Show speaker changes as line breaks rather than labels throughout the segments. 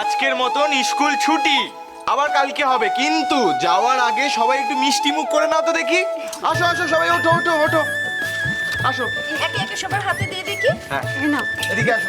আজকের মতন স্কুল ছুটি। আবার কালকে হবে কিন্তু যাওয়ার আগে সবাই একটু মিষ্টি মুখ করে নাও তো দেখি। আসো আসো সবাই ওঠো ওঠো ওঠো। আসো।
একে একে সবার হাতে দিয়ে দেখি।
হ্যাঁ। এদিকে আসো।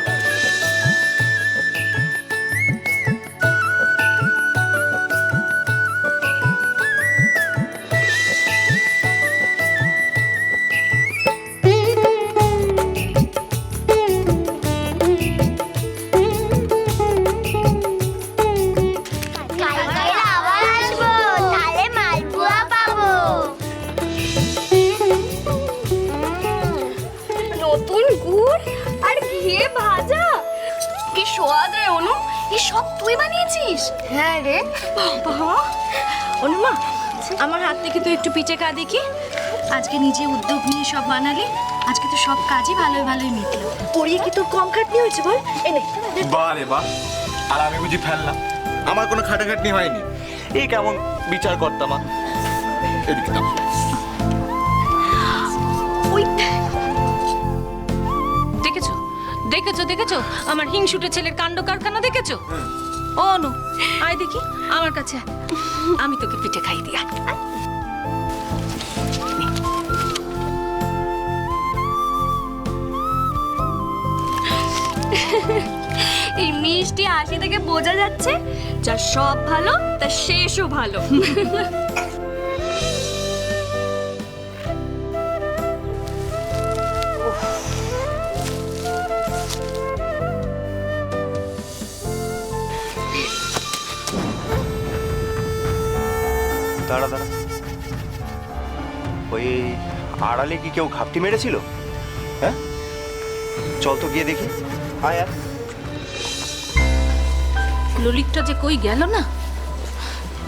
সব তুই বানিয়েছিস? হ্যাঁ রে। বাবা। অনুমা আমার হাত থেকে তুই একটু পিঠে খা দেখি। আজকে নিজে উদ্যোগ নিয়ে সব বানালি। আজকে তো সব কাজই ভালোই ভালোই মিটলো। পড়িয়ে কি তোর কম খাটনি হয়েছে বল? এনে
বাহ রে বাহ আর আমি বুঝি ফেললাম। আমার কোনো খাটাখাটনি হয়নি। এই কেমন বিচার করতাম এদিকে। দাও
ওই
দেখেছ দেখেছ? আমার হিংসুটে ছেলের কাণ্ড কারখানা দেখেছ? ও অনু আয় দেখি আমার কাছে আমি তোকে পিঠে খাই দিয়া
এই মিষ্টি হাসি থেকে বোঝা যাচ্ছে যার সব ভালো তার শেষও ভালো।
দাঁড়া দাঁড়া। ওই আড়ালে কি কেউ ঘাপটি মেরেছিল? হ্যাঁ? চল তো গিয়ে দেখি। আয় আর
ললিতটা যে কই গেল না?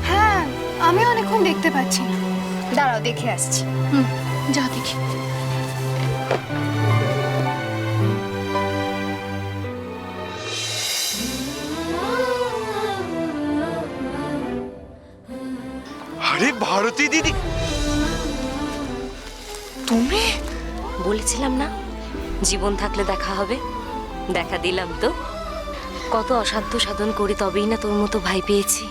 হ্যাঁ আমি অনেকক্ষণ দেখতে পাচ্ছি না। দাঁড়াও দেখে আসছি।
হুম যা দেখি।
ভারতী দিদি। তুমি?
বলেছিলাম না? জীবন থাকলে দেখা হবে। দেখা দিলাম তো। কত অসাধ্য সাধন করি তবেই না তোর মতো ভাই পেয়েছি।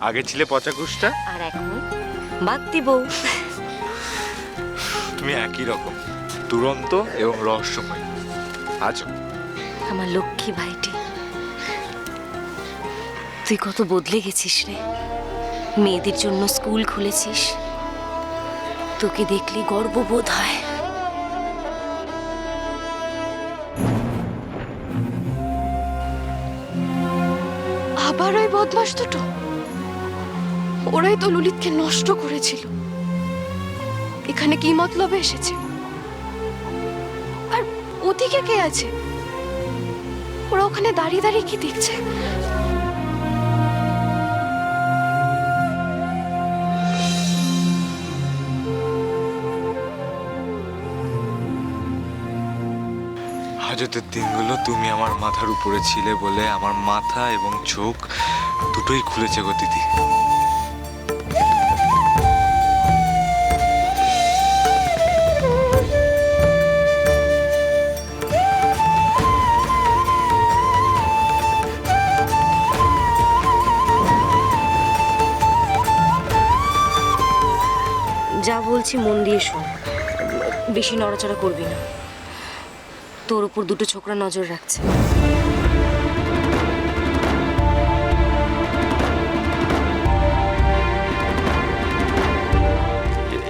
আগে ছিলে পচাকুষ্টা
আর এখন? বাগদি বউ
তুমি একই রকম দুরন্ত এবং রহস্যময়। আছো
আমার লক্ষ্মী ভাইটি তুই কত বদলে গেছিস রে? মেয়েদের জন্য স্কুল খুলেছিস? তোকে দেখলে গর্ববোধ হয়।
আবার ওই বদমাস দুটো? ওরাই তো ললিতকে নষ্ট করেছিল। এখানে কি মতলবে এসেছে? আর ওদিকে কে আছে? ওরা ওখানে দাঁড়িয়ে দাঁড়িয়ে কি দেখছে?
হাজতের দিনগুলো তুমি আমার মাথার উপরে ছিলে বলে আমার মাথা এবং চোখ দুটোই খুলেছে গো দিদি।
যা বলছি মন দিয়ে শোন। বেশি নড়াচড়া করবি না। তোর উপর দুটো ছোকরা নজর রাখছে।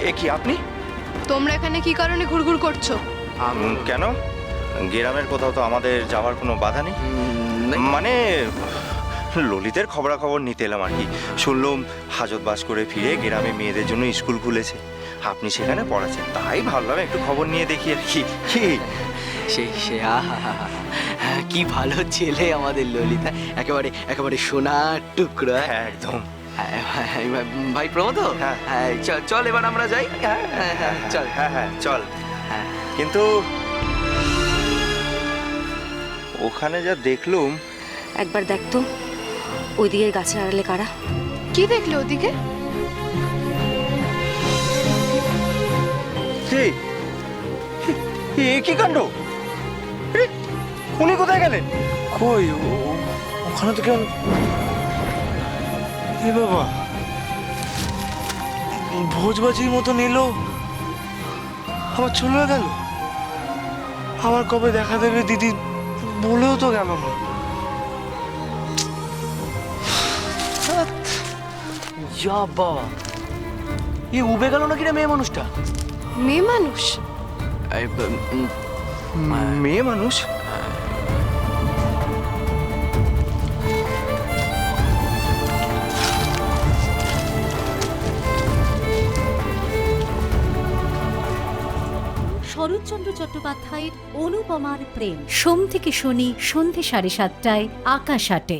এ কি আপনি?
তোমরা এখানে কি কারণে ঘুরঘুর করছ?
উম, কেন? গ্রামের কোথাও তো আমাদের যাওয়ার কোনো বাধা নেই? মানে ললিতের খবরাখবর নিতে এলাম আর কি। শুনলাম হাজত বাস করে ফিরে গ্রামে মেয়েদের জন্য স্কুল খুলেছে। আপনি সেখানে পড়াচ্ছেন তাই ভাবলাম একটু খবর নিয়ে দেখি আর কি। কি
সেই সে আহা কি ভালো ছেলে আমাদের ললিতা। একেবারে একেবারে সোনার টুকরো
হ্যাঁ? একদম।
হ্যাঁ, হ্যাঁ, ভাই প্রমোদ
হ্যাঁ।
হ্যাঁ চল এবার আমরা যাই। হ্যাঁ হ্যাঁ, হ্যাঁ, চল।
হ্যাঁ হ্যাঁ চল।
হ্যাঁ।
কিন্তু ওখানে যা দেখলুম
একবার দেখ তো ওই দিকের গাছের আড়ালে কারা?
কি দেখলে ওদিকে?
কি কাণ্ড? উনি কোথায় গেলেন?
কই? ও- ওখানে তো কেউ এ বাবা। ভোজবাজির মতো নিল। আবার চলে গেল? আবার কবে দেখা দেবে দিদি? বলেও তো গেল না।
যা বাবা। এ উবে গেল নাকি রে মেয়ে মানুষটা?
মেয়ে মানুষ?
মেয়ে মানুষ?
শরৎচন্দ্র চট্টোপাধ্যায়ের অনুপমার প্রেম। সোম থেকে শনি সন্ধে সাড়ে সাতটায় আকাশ আটে।